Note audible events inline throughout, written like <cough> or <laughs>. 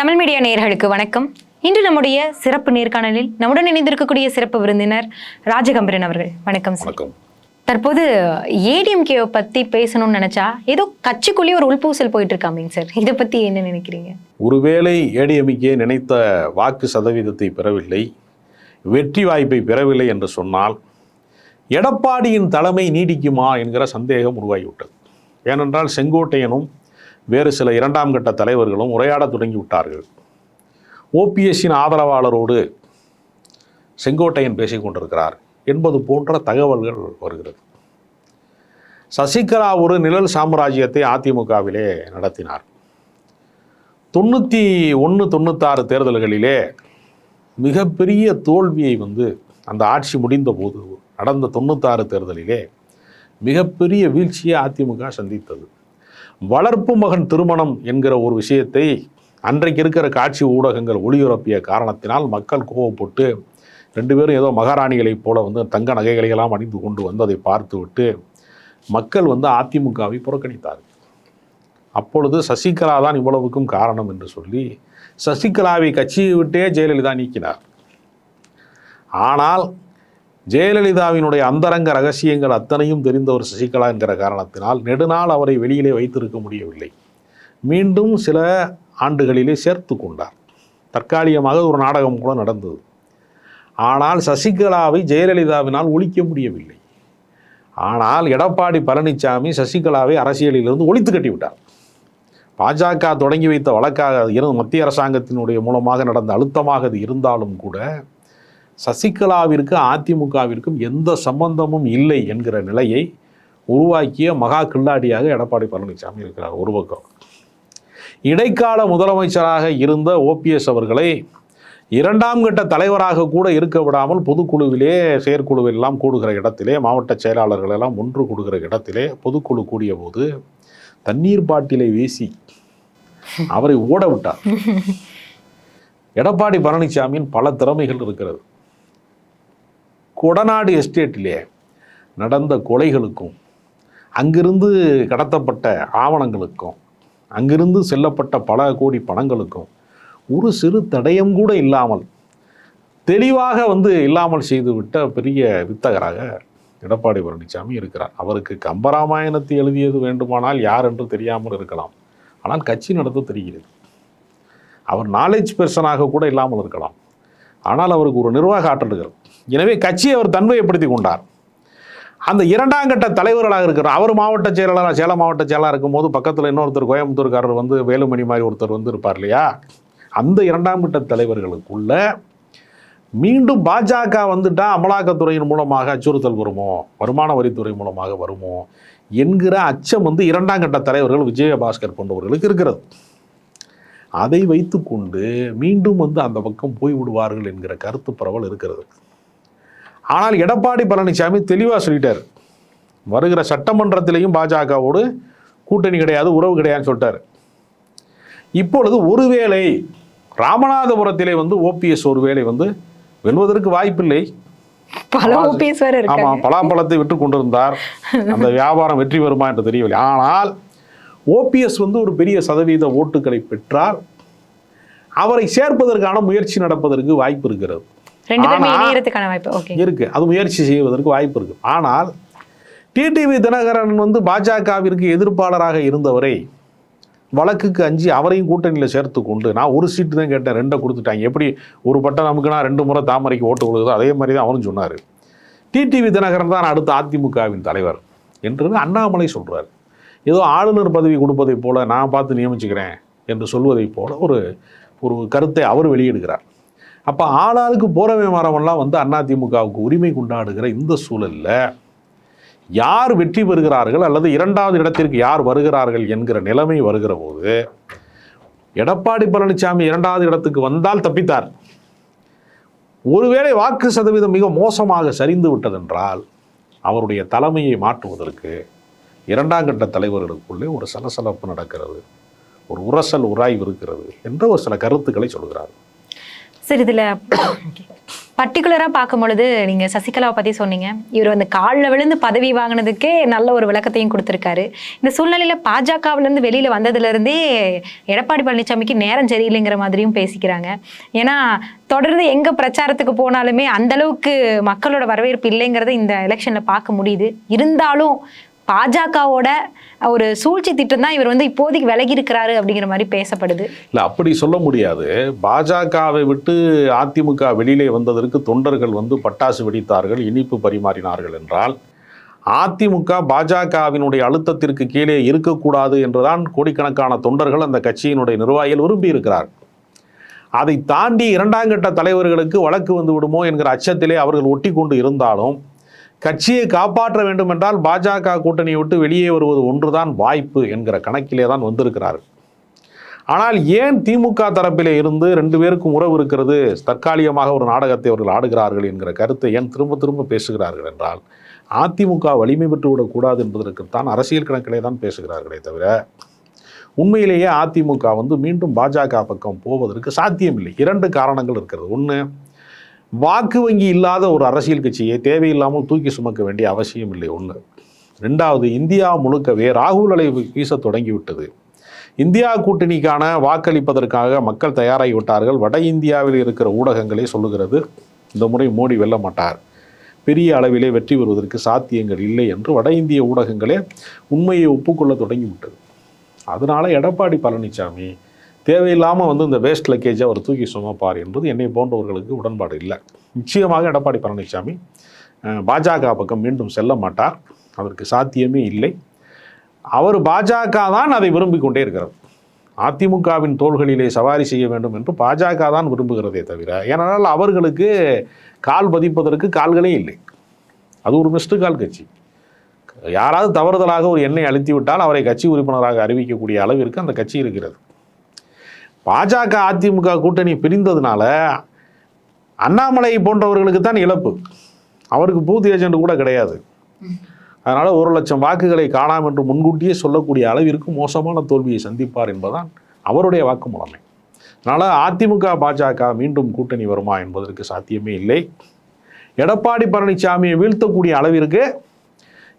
Tamil media நேயர்களுக்கு வணக்கம். இன்று நம்முடைய சிறப்பு நேர்காணலில் நம்முடன் இணைந்திருக்கக்கூடிய சிறப்பு விருந்தினர் ராஜகம்பரன் அவர்கள். வணக்கம் சார். தற்போது ஏடிஎம்கேவை பத்தி பேசணும்னு நினைச்சா ஏதோ கட்சிக்குள்ளேயே ஒரு உள்பூசல் போயிட்டு இருக்காமேங்க சார். இதை பத்தி என்ன நினைக்கிறீங்க? ஒருவேளை ஏடிஎம்கே நினைத்த வாக்கு சதவீதத்தை பெறவில்லை வெற்றி வாய்ப்பை பெறவில்லை என்று சொன்னால் எடப்பாடியின் தலைமை நீடிக்குமா என்கிற சந்தேகம் உருவாகிவிட்டது. ஏனென்றால் செங்கோட்டையனும் வேறு சில இரண்டாம் கட்ட தலைவர்களும் உரையாடத் தொடங்கிவிட்டார்கள். ஓபிஎஸ்ஸின் ஆதரவாளரோடு செங்கோட்டையன் பேசிக்கொண்டிருக்கிறார் என்பது போன்ற தகவல்கள் வருகிறது. சசிகலா ஒரு நிழல் சாம்ராஜ்யத்தை அதிமுகவிலே நடத்தினார். தொண்ணூற்றி ஒன்று தொண்ணூத்தாறு தேர்தல்களிலே மிகப்பெரிய தோல்வியை வந்து அந்த ஆட்சி முடிந்த போது நடந்த தொண்ணூத்தாறு தேர்தலிலே மிகப்பெரிய வீழ்ச்சியை அதிமுக சந்தித்தது. வளர்ப்பு மகன் திருமணம் என்கிற ஒரு விஷயத்தை அன்றைக்கு இருக்கிற காட்சி ஊடகங்கள் ஒளியுறப்பிய காரணத்தினால் மக்கள் கோவப்பட்டு ரெண்டு பேரும் ஏதோ மகாராணிகளைப் போல வந்து தங்க நகைகளை எல்லாம் அணிந்து கொண்டு வந்ததை பார்த்துவிட்டு மக்கள் வந்து அதிமுகவை புறக்கணித்தார்கள். அப்பொழுது சசிகலா தான் இவ்வளவுக்கும் காரணம் என்று சொல்லி சசிகலாவை கட்சியை விட்டே ஜெயலலிதா நீக்கினார். ஆனால் ஜெயலலிதாவினுடைய அந்தரங்க ரகசியங்கள் அத்தனையும் தெரிந்தவர் சசிகலா என்கிற காரணத்தினால் நெடுநாள் அவரை வெளியிலே வைத்திருக்க முடியவில்லை. மீண்டும் சில ஆண்டுகளிலே சேர்த்து கொண்டார். தற்காலிகமாக ஒரு நாடகம் கூட நடந்தது. ஆனால் சசிகலாவை ஜெயலலிதாவினால் ஒழிக்க முடியவில்லை. ஆனால் எடப்பாடி பழனிசாமி சசிகலாவை அரசியலிலிருந்து ஒழித்து கட்டிவிட்டார். பாஜக தொடங்கி வைத்த வழக்காக அது மத்திய அரசாங்கத்தினுடைய மூலமாக நடந்த அழுத்தமாக அது இருந்தாலும் கூட சசிகலாவிற்கு அதிமுகவிற்கும் எந்த சம்பந்தமும் இல்லை என்கிற நிலையை உருவாக்கிய மகா கில்லாடியாக எடப்பாடி பழனிசாமி இருக்கிறார் ஒரு பக்கம். இடைக்கால முதலமைச்சராக இருந்த ஓபிஎஸ் அவர்களை இரண்டாம் கட்ட தலைவராக கூட இருக்க விடாமல் பொதுக்குழுவிலே செயற்குழுவில் எல்லாம் கூடுகிற இடத்திலே மாவட்ட செயலாளர்கள் எல்லாம் ஒன்று கூடுகிற இடத்திலே பொதுக்குழு கூடிய போது தண்ணீர் பாட்டிலை வீசி அவரை ஓட விட்டார். <laughs> எடப்பாடி பழனிசாமியின் பல திறமைகள் இருக்கிறது. கொடநாடு எஸ்டேட்டிலே நடந்த கொலைகளுக்கும் அங்கிருந்து கடத்தப்பட்ட ஆவணங்களுக்கும் அங்கிருந்து செல்லப்பட்ட பல கோடி பணங்களுக்கும் ஒரு சிறு தடயம் கூட இல்லாமல் தெளிவாக வந்து இல்லாமல் செய்துவிட்ட பெரிய வித்தகராக எடப்பாடி பழனிசாமி இருக்கிறார். அவருக்கு கம்பராமாயணத்தை எழுதியது வேண்டுமானால் யார் என்று தெரியாமல் இருக்கலாம். ஆனால் கட்சி நடத்த தெரிகிறது. அவர் நாலேஜ் பெர்சனாக கூட இல்லாமல் இருக்கலாம். ஆனால் அவருக்கு ஒரு நிர்வாக ஆற்றல் இருக்கிறது எனவே கட்சியை அவர் தன்மையப்படுத்தி கொண்டார் அந்த இரண்டாம் கட்ட தலைவர்களாக இருக்கிறார் அவர் மாவட்ட செயலாளராக சேலம் மாவட்ட செயலாளர் இருக்கும்போது பக்கத்தில் இன்னொருத்தர் கோயம்புத்தூர்காரர் வந்து வேலுமணி மாதிரி ஒருத்தர் வந்து இருப்பார் இல்லையா? அந்த இரண்டாம் கட்ட தலைவர்களுக்குள்ள மீண்டும் பாஜக வந்துட்டால் அமலாக்கத்துறையின் மூலமாக அச்சுறுத்தல் வருமோ? வருமான வரித்துறை மூலமாக வருமோ? என்கிற அச்சம் வந்து இரண்டாம் கட்ட தலைவர்கள் விஜயபாஸ்கர் போன்றவர்களுக்கு இருக்கிறது. அதை வைத்துக்கொண்டு மீண்டும் வந்து அந்த பக்கம் போய் விடுவார்கள் என்கிற கருத்து பரவல் இருக்கிறது. ஆனால் எடப்பாடி பழனிசாமி தெளிவாக சொல்லிட்டார். வருகிற சட்டமன்றத்திலையும் பாஜகவோடு கூட்டணி கிடையாது உறவு கிடையாதுன்னு சொல்லிட்டார். இப்பொழுது ஒருவேளை ராமநாதபுரத்திலே வந்து ஓபிஎஸ் ஒருவேளை வந்து வெல்வதற்கு வாய்ப்பில்லை. ஆமாம் பலாப்பழத்தை விற்று கொண்டிருந்தார். அந்த வியாபாரம் வெற்றி வருமா என்று தெரியவில்லை. ஆனால் ஓபிஎஸ் வந்து ஒரு பெரிய சதவீத ஓட்டுகளை பெற்றால் அவரை சேர்ப்பதற்கான முயற்சி நடப்பதற்கு வாய்ப்பு இருக்கிறது. ரெண்டு பேருமே ஆனா- இணையறதுக்கான வாய்ப்பு ஓகே இருக்கு. அது முயற்சி செய்வதற்கு வாய்ப்பு இருக்கு. ஆனால் டிடிவி தினகரன் வந்து பாஜகவிற்கு எதிர்ப்பாளராக இருந்தவரை வழக்குக்கு அஞ்சு அவரையும் கூட்டணியில் சேர்த்து கொண்டு நான் ஒரு சீட்டு தான் கேட்டேன் ரெண்டை கொடுத்துட்டாங்க. எப்படி ஒரு பட்டம் நமக்குனா ரெண்டு முறை தாமரைக்கு ஓட்டு கொடுக்குதோ அதே மாதிரி தான் அவரும் சொன்னார். டிடிவி தினகரன் தான் அடுத்த அதிமுகவின் தலைவர் என்று அண்ணாமலை சொல்றார். ஏதோ ஆளுநர் பதவி கொடுப்பதைப் போல நான் பார்த்து நியமிச்சுக்கிறேன் என்று சொல்வதைப் போல ஒரு ஒரு கருத்தை அவர் வெளியிடுகிறார். அப்போ ஆளாளுக்கு போகிறவன் வரவன்லாம் வந்து அதிமுகவுக்கு உரிமை கொண்டாடுகிற இந்த சூழல்ல யார் வெற்றி பெறுகிறார்கள் அல்லது இரண்டாவது இடத்திற்கு யார் வருகிறார்கள் என்கிற நிலைமை வருகிற போது எடப்பாடி பழனிசாமி இரண்டாவது இடத்துக்கு வந்தால் தப்பித்தார். ஒருவேளை வாக்கு சதவீதம் மிக மோசமாக சரிந்து விட்டதென்றால் அவருடைய தலைமையை மாற்றுவதற்கு இரண்டாம் கட்ட தலைவர்களுக்குள்ளே ஒரு சலசலப்பு நடக்கிறது. ஒரு உரசல் உராய்வு இருக்கிறது என்ற ஒரு சில கருத்துக்களை சொல்கிறார். சார் இதில் பர்டிகுலராக பார்க்கும் பொழுது நீங்கள் சசிகலாவை பற்றி சொன்னீங்க. இவர் வந்து காலில் விழுந்து பதவி வாங்கினதுக்கே நல்ல ஒரு விளக்கத்தையும் கொடுத்துருக்காரு. இந்த சூழ்நிலையில் பாஜகவிலேருந்து வெளியில் வந்ததுலேருந்தே எடப்பாடி பழனிசாமிக்கு நேரம் சரியில்லைங்கிற மாதிரியும் பேசிக்கிறாங்க. ஏன்னா தொடர்ந்து எங்கே பிரச்சாரத்துக்கு போனாலுமே அந்த அளவுக்கு மக்களோட வரவேற்பு இல்லைங்கிறத இந்த எலெக்ஷனில் பார்க்க முடியுது. இருந்தாலும் பாஜகவோட ஒரு சூழ்ச்சி திட்டம் தான் இவர் வந்து இப்போதைக்கு விலகி இருக்கிறாரு அப்படிங்கிற மாதிரி பேசப்படுது. இல்லை அப்படி சொல்ல முடியாது. பாஜகவை விட்டு அதிமுக வெளியிலே வந்ததற்கு தொண்டர்கள் வந்து பட்டாசு வெடித்தார்கள் இனிப்பு பரிமாறினார்கள் என்றால் அதிமுக பாஜகவினுடைய அழுத்தத்திற்கு கீழே இருக்கக்கூடாது என்றுதான் கோடிக்கணக்கான தொண்டர்கள் அந்த கட்சியினுடைய நிர்வாகிகள் விரும்பி இருக்கிறார் அதை தாண்டி இரண்டாம் கட்ட தலைவர்களுக்கு வழக்கு வந்து விடுமோ என்கிற அச்சத்திலே அவர்கள் ஒட்டி கொண்டு இருந்தாலும் கட்சியை காப்பாற்ற வேண்டும் என்றால் பாஜக கூட்டணியை விட்டு வெளியே வருவது ஒன்றுதான் வாய்ப்பு என்கிற கணக்கிலே தான் வந்திருக்கிறார்கள். ஆனால் ஏன் திமுக தரப்பிலே இருந்து ரெண்டு பேருக்கும் உறவு இருக்கிறது? தற்காலிகமாக ஒரு நாடகத்தை அவர்கள் ஆடுகிறார்கள் என்கிற கருத்தை ஏன் திரும்ப திரும்ப பேசுகிறார்கள் என்றால் அதிமுக வலிமை பெற்றுவிடக்கூடாது என்பதற்குத்தான் அரசியல் கணக்கிலே தான் பேசுகிறார்களே தவிர உண்மையிலேயே அதிமுக வந்து மீண்டும் பாஜக பக்கம் போவதற்கு சாத்தியமில்லை. இரண்டு காரணங்கள் இருக்கிறது. ஒன்று வாக்கு வங்கி இல்லாத ஒரு அரசியல் கட்சியை தேவையில்லாமல் தூக்கி சுமக்க வேண்டிய அவசியம் இல்லை ஒன்று ரெண்டாவது இந்தியா முழுக்கவே ராகுல் அலை வீச தொடங்கிவிட்டது. இந்தியா கூட்டணிக்கான வாக்களிப்பதற்காக மக்கள் தயாராகிவிட்டார்கள் வட இந்தியாவில் இருக்கிற ஊடகங்களே சொல்லுகிறது இந்த முறை மோடி வெல்ல மாட்டார். பெரிய அளவிலே வெற்றி பெறுவதற்கு சாத்தியங்கள் இல்லை என்று வட இந்திய ஊடகங்களே உண்மையை ஒப்புக்கொள்ள தொடங்கிவிட்டது. அதனால எடப்பாடி பழனிசாமி தேவையில்லாமல் வந்து இந்த வேஸ்ட் லக்கேஜை அவர் தூக்கி சுமப்பார் என்பது என்னை போன்றவர்களுக்கு உடன்பாடு இல்லை. நிச்சயமாக எடப்பாடி பழனிசாமி பாஜக பக்கம் மீண்டும் செல்ல மாட்டார். அதற்கு சாத்தியமே இல்லை. அவர் பாஜக தான் அதை விரும்பிக் கொண்டே இருக்கிறார். அதிமுகவின் தோள்களிலே சவாரி செய்ய வேண்டும் என்று பாஜக தான் விரும்புகிறதே தவிர ஏனென்றால் அவர்களுக்கு கால் பதிப்பதற்கு கால்களே இல்லை. அது ஒரு மிஸ்டு கால் கட்சி. யாராவது தவறுதலாக ஒரு எண்ணெய் அழுத்தி விட்டால் அவரை கட்சி உறுப்பினராக அறிவிக்கக்கூடிய அளவிற்கு அந்த கட்சி இருக்கிறது. பாஜக அதிமுக கூட்டணி பிரிந்ததுனால அண்ணாமலை போன்றவர்களுக்கு தான் இழப்பு. அவருக்கு பூத் ஏஜென்ட் கூட கிடையாது. அதனால் ஒரு லட்சம் வாக்குகளை காணாம் என்று முன்கூட்டியே சொல்லக்கூடிய அளவிற்கு மோசமான தோல்வியை சந்திப்பார் என்பதுதான் அவருடைய வாக்குமூலமே அதனால் அதிமுக பாஜக மீண்டும் கூட்டணி வருமா என்பதற்கு சாத்தியமே இல்லை. எடப்பாடி பழனிசாமியை வீழ்த்தக்கூடிய அளவிற்கு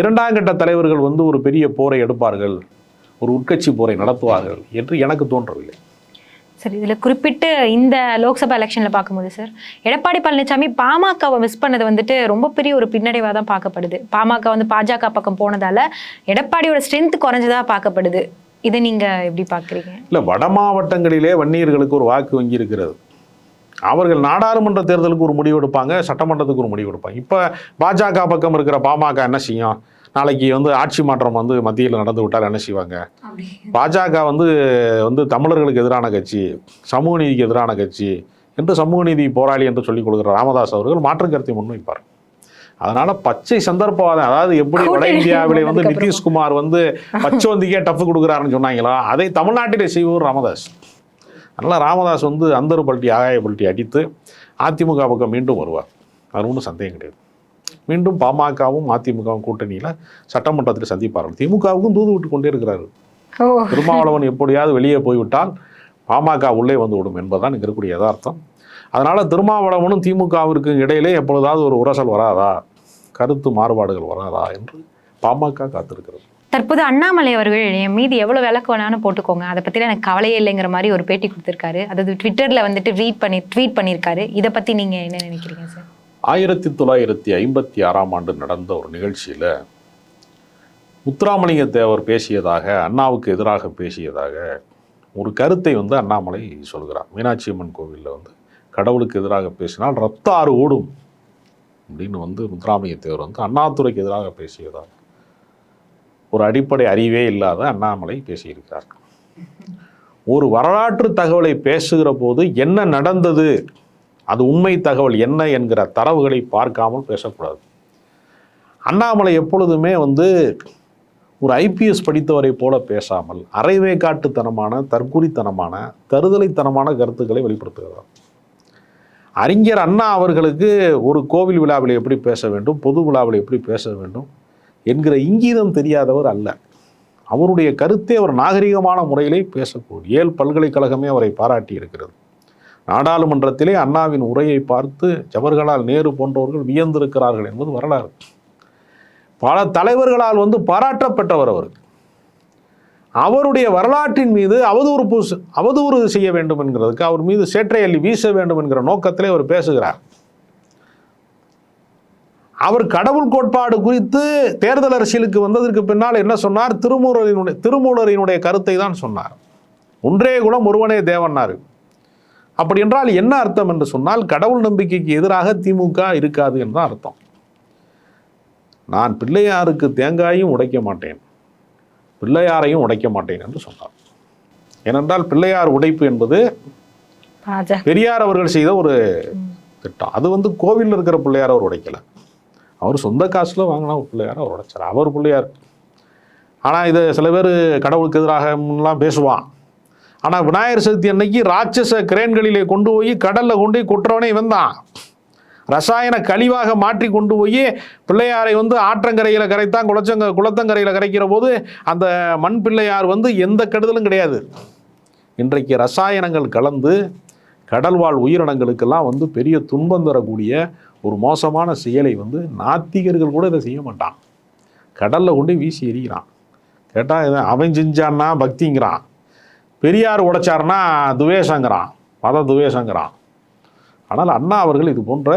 இரண்டாம் கட்ட தலைவர்கள் வந்து ஒரு பெரிய போரை எடுப்பார்கள். ஒரு உட்கட்சி போரை நடத்துவார்கள் என்று எனக்கு தோன்றவில்லை. சரி இதில் குறிப்பிட்டு இந்த லோக்சபா எலெக்ஷனில் பார்க்கும்போது சார் எடப்பாடி பழனிசாமி பாமகவை மிஸ் பண்ணது வந்துட்டு ரொம்ப பெரிய ஒரு பின்னடைவாக தான் பார்க்கப்படுது. பாமக வந்து பாஜக பக்கம் போனதால் எடப்பாடியோட ஸ்ட்ரென்த் குறைஞ்சதாக பார்க்கப்படுது. இதை நீங்கள் எப்படி பார்க்குறீங்க? இல்லை வட மாவட்டங்களிலே வன்னியர்களுக்கு ஒரு வாக்கு வங்கி இருக்கிறது. அவர்கள் நாடாளுமன்ற தேர்தலுக்கு ஒரு முடிவு எடுப்பாங்க சட்டமன்றத்துக்கு ஒரு முடிவு எடுப்பாங்க. இப்போ பாஜக பக்கம் இருக்கிற பாமக என்ன செய்யும்? நாளைக்கு வந்து ஆட்சி மாற்றம் வந்து மத்தியில் நடந்து விட்டால் என்ன செய்வாங்க? பாஜக வந்து வந்து தமிழர்களுக்கு எதிரான கட்சி சமூக நீதிக்கு எதிரான கட்சி என்று சமூக நீதி போராளி என்று சொல்லிக் கொடுக்குற ராமதாஸ் அவர்கள் மாற்று கருத்தை முன்வைப்பார். அதனால பச்சை சந்தர்ப்பவாதம் அதாவது எப்படி வட இந்தியாவிலே வந்து நிதிஷ்குமார் வந்து பச்சோந்திக்கே டஃப் கொடுக்குறாருன்னு சொன்னாங்களா? அதை தமிழ்நாட்டிலே செய்வோர் ராமதாஸ். அதனால ராமதாஸ் வந்து அந்தர் பல்ட்டி ஆகாய பல்ட்டி அடித்து அதிமுக பக்கம் மீண்டும் வருவார். அது ஒன்றும் சந்தேகம் கிடையாது. மீண்டும் பாமகவும் அதிமுகவும் கூட்டணியில் சட்டமன்றத்தில் சந்திப்பார்கள் திமுகவுக்கும் தூது விட்டு கொண்டே இருக்கிறார்கள் ஓ. திருமாவளவன் எப்படியாவது வெளியே போய்விட்டால் பாமக உள்ளே வந்து விடும் என்பதுதான் இங்க இருக்கக்கூடிய யதார்த்தம். அதனால திருமாவளவனும் திமுகவிற்கு இடையிலே எப்பொழுதாவது ஒரு உரசல் வராதா? கருத்து மாறுபாடுகள் வராதா என்று பாமக காத்திருக்கிறது. தற்போது அண்ணாமலை அவர்கள் என் மீது எவ்வளோ விளக்கு வேணாலும் போட்டுக்கோங்க. அதை பற்றிலாம் எனக்கு கவலையே இல்லைங்கிற மாதிரி ஒரு பேட்டி கொடுத்துருக்காரு. அதாவது ட்விட்டரில் வந்துட்டு ரீட் பண்ணி ட்வீட் பண்ணியிருக்காரு. இதை பற்றி நீங்கள் என்ன நினைக்கிறீங்க சார் ஆயிரத்தி தொள்ளாயிரத்தி ஐம்பத்தி ஆறாம் ஆண்டு நடந்த ஒரு நிகழ்ச்சியில் முத்துராமலிங்க தேவர் பேசியதாக அண்ணாவுக்கு எதிராக பேசியதாக ஒரு கருத்தை வந்து அண்ணாமலை சொல்கிறார். மீனாட்சி அம்மன் கோவிலில் வந்து கடவுளுக்கு எதிராக பேசினால் ரத்த ஆறு ஓடும் அப்படின்னு வந்து முத்துராமலிங்க தேவர் வந்து அண்ணாதுரைக்கு எதிராக பேசியதாக ஒரு அடிப்படை அறிவே இல்லாத அண்ணாமலை பேசியிருக்கிறார். ஒரு வரலாற்று தகவலை பேசுகிற போது என்ன நடந்தது? அது உண்மை தகவல் என்ன என்கிற தரவுகளை பார்க்காமல் பேசக்கூடாது. அண்ணாமலை எப்பொழுதுமே வந்து ஒரு ஐபிஎஸ் படித்தவரை போல பேசாமல் அரைவே காட்டுத்தனமான தற்குறித்தனமான தருதலைத்தனமான கருத்துக்களை வெளிப்படுத்துகிறார். அறிஞர் அண்ணா அவர்களுக்கு ஒரு கோவில் விழாவில் எப்படி பேச வேண்டும் பொது விழாவில் எப்படி பேச வேண்டும் என்கிற இங்கீதம் தெரியாதவர் அல்ல. அவருடைய கருத்தை அவர் நாகரிகமான முறையிலே பேசக்கூடிய ஏல் பல்கலைக்கழகமே அவரை பாராட்டி இருக்கிறது. நாடாளுமன்றத்திலே அண்ணாவின் உரையை பார்த்து ஜவஹர்லால் நேரு போன்றவர்கள் வியந்திருக்கிறார்கள் என்பது வரலாறு. பல தலைவர்களால் வந்து பாராட்டப்பட்டவர் அவர். அவருடைய வரலாற்றின் மீது அவதூறு பூசு அவதூறு செய்ய வேண்டும் என்கிறதுக்கு அவர் மீது சேற்றை அள்ளி வீச வேண்டும் என்கிற நோக்கத்திலே அவர் பேசுகிறார். அவர் கடவுள் கோட்பாடு குறித்து தேர்தல் அரசியலுக்கு வந்ததற்கு பின்னால் என்ன சொன்னார்? திருமூலரினுடைய திருமூலரினுடைய கருத்தை தான் சொன்னார். ஒன்றே குலம் ஒருவனே தேவன்னாரு அப்படி என்றால் என்ன அர்த்தம் என்று சொன்னால் கடவுள் நம்பிக்கைக்கு எதிராக திமுக இருக்காது என்று அர்த்தம். நான் பிள்ளையாருக்கு தேங்காயும் உடைக்க மாட்டேன். பிள்ளையாரையும் உடைக்க மாட்டேன் என்று சொன்னார். ஏனென்றால் பிள்ளையார் உடைப்பு என்பது பெரியார் அவர்கள் செய்த ஒரு திட்டம். அது வந்து கோவிலில் இருக்கிற பிள்ளையார் அவர் உடைக்கல. அவர் சொந்த காசில் வாங்கினா ஒரு பிள்ளையார் அவர் உடைச்சார். அவர் பிள்ளையார். ஆனால் இதை சில பேர் கடவுளுக்கு எதிராகலாம் பேசுவான். ஆனால் விநாயகர் சதுர்த்தி அன்னைக்கு ராட்சச கிரேன்களிலே கொண்டு போய் கடலில் கொண்டு போய் குற்றவனே வந்தான் ரசாயன கழிவாக மாற்றி கொண்டு போய் பிள்ளையாரை வந்து ஆற்றங்கரையில் கரைத்தான் குளச்சங்க குளத்தங்கரையில் கரைக்கிற போது அந்த மண் பிள்ளையார் வந்து எந்த கெடுதலும் கிடையாது. இன்றைக்கு ரசாயனங்கள் கலந்து கடல்வாழ் உயிரினங்களுக்கெல்லாம் வந்து பெரிய துன்பம் தரக்கூடிய ஒரு மோசமான செயலை வந்து நாத்திகர்கள் கூட இதை செய்ய மாட்டான். கடலில் கொண்டு வீசி எறிகிறான். கேட்டால் அவன் செஞ்சான்னா பக்திங்கிறான். பெரியார் உடைச்சார்னா துவேஷங்கிறான். மத துவேஷங்கிறான். ஆனால் அண்ணா அவர்கள் இது போன்ற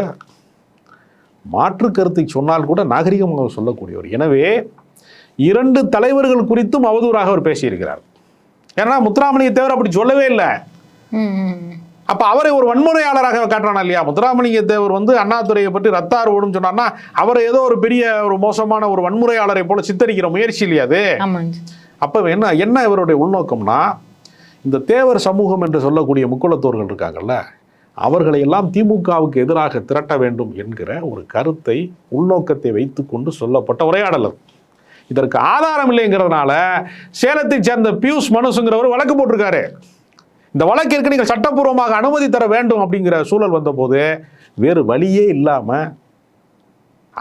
மாற்று கருத்தை சொன்னால் கூட நாகரிகமாக சொல்லக்கூடியவர். எனவே இரண்டு தலைவர்கள் குறித்தும் அவதூறாக அவர் பேசியிருக்கிறார். ஏன்னா முத்துராமலிங்க தேவர் அப்படி சொல்லவே இல்லை. அப்ப அவரை ஒரு வன்முறையாளராக காட்டுறானா இல்லையா? முத்துராமலிங்க தேவர் வந்து அண்ணாதுரையை பற்றி ரத்தார் ஓடும் சொன்னார்னா அவரை ஏதோ ஒரு பெரிய ஒரு மோசமான ஒரு வன்முறையாளரை போல சித்தரிக்கிற முயற்சி இல்லையா அது? அப்ப என்ன என்ன இவருடைய உள்நோக்கம்னா இந்த தேவர் சமூகம் என்று சொல்லக்கூடிய முக்குளத்தோர்கள் இருக்காங்கல்ல அவர்களை எல்லாம் திமுகவுக்கு எதிராக திரட்ட வேண்டும் என்கிற ஒரு கருத்தை உள்நோக்கத்தை வைத்துக்கொண்டு சொல்லப்பட்ட உரையாடல் அது. இதற்கு ஆதாரம் இல்லைங்கிறதுனால சேலத்தை சேர்ந்த பியூஷ் மனுஷங்கிறவர் வழக்கு போட்டிருக்காரு இந்த வழக்கிற்கு நீங்கள் சட்டப்பூர்வமாக அனுமதி தர வேண்டும் அப்படிங்கிற சூழல் வந்தபோது வேறு வழியே இல்லாமல்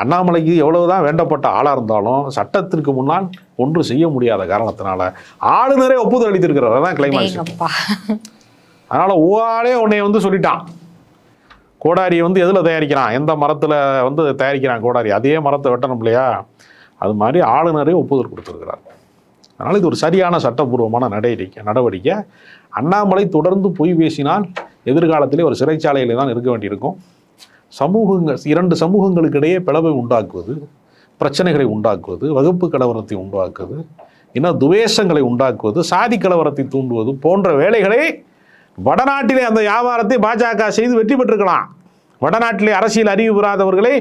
அண்ணாமலைக்கு எவ்வளவுதான் வேண்டப்பட்ட ஆளாக இருந்தாலும் சட்டத்திற்கு முன்னால் ஒன்று செய்ய முடியாத காரணத்தினால ஆளுநரே ஒப்புதல் அளித்திருக்கிறார். அதான் கிளைமாக்ஸ் அதனால ஓஆளே உன்னை வந்து சொல்லிட்டான். கோடாரியை வந்து எதில் தயாரிக்கிறான்? எந்த மரத்தில் வந்து தயாரிக்கிறான் கோடாரி? அதே மரத்தை வெட்டணும் இல்லையா? அது மாதிரி ஆளுநரே ஒப்புதல் கொடுத்துருக்கிறார். அதனால் இது ஒரு சரியான சட்டப்பூர்வமான நடவடிக்கை நடவடிக்கை. அண்ணாமலை தொடர்ந்து பொய் பேசினால் எதிர்காலத்திலே ஒரு சிறைச்சாலையில் தான் இருக்க வேண்டியிருக்கும். சமூகங்கள் இரண்டு சமூகங்களுக்கு இடையே பிளவை உண்டாக்குவது பிரச்சனைகளை உண்டாக்குவது வகுப்பு கலவரத்தை உண்டாக்குவது இன்னும் துவேஷங்களை உண்டாக்குவது சாதி கலவரத்தை தூண்டுவது போன்ற வேலைகளை வடநாட்டிலே அந்த வியாபாரத்தை பாஜக செய்து வெற்றி பெற்றிருக்கலாம். வடநாட்டிலே அரசியல் அறிவு பெறாதவர்களை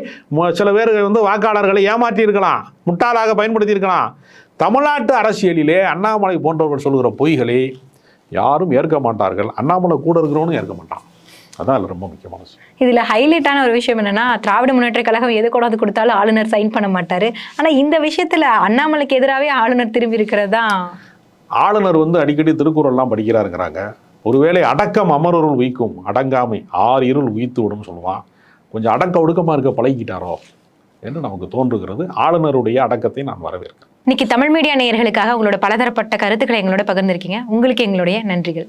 சில பேர்கள் வந்து வாக்காளர்களை ஏமாற்றியிருக்கலாம் முட்டாளாக பயன்படுத்தியிருக்கலாம். தமிழ்நாட்டு அரசியலிலே அண்ணாமலை போன்றவர்கள் சொல்கிற பொய்களை யாரும் ஏற்க மாட்டார்கள். அண்ணாமலை கூட இருக்கிறவனும் ஏற்க மாட்டான். அதான் அதில் ரொம்ப முக்கியமான விஷயம். இதுல ஹைலைட்டான ஒரு விஷயம் என்னன்னா திராவிட முன்னேற்ற கழகம் எது கொண்டாந்து கொடுத்தாலும் ஆளுநர் சைன் பண்ண மாட்டாரு. ஆனா இந்த விஷயத்துல அண்ணாமலைக்கு எதிராகவே ஆளுநர் திரும்பி இருக்கிறதா? ஆளுநர் வந்து அடிக்கடி திருக்குறள்லாம் படிக்கிறாருங்கிறாங்க. ஒருவேளை அடக்கம் அமரருள் உய்க்கும் அடங்காமை ஆறு இருள் உய்த்து விடும் சொல்லுவான். கொஞ்சம் அடக்க ஒடுக்கமாக இருக்க பழகிக்கிட்டாரோ என்று நமக்கு தோன்றுகிறது. ஆளுநருடைய அடக்கத்தை நான் வரவேற்கிறேன். இன்னைக்கு தமிழ் மீடியா நேயர்களுக்காக உங்களோட பலதரப்பட்ட கருத்துக்களை எங்களோட பகிர்ந்திருக்கீங்க. உங்களுக்கு எங்களுடைய நன்றிகள்.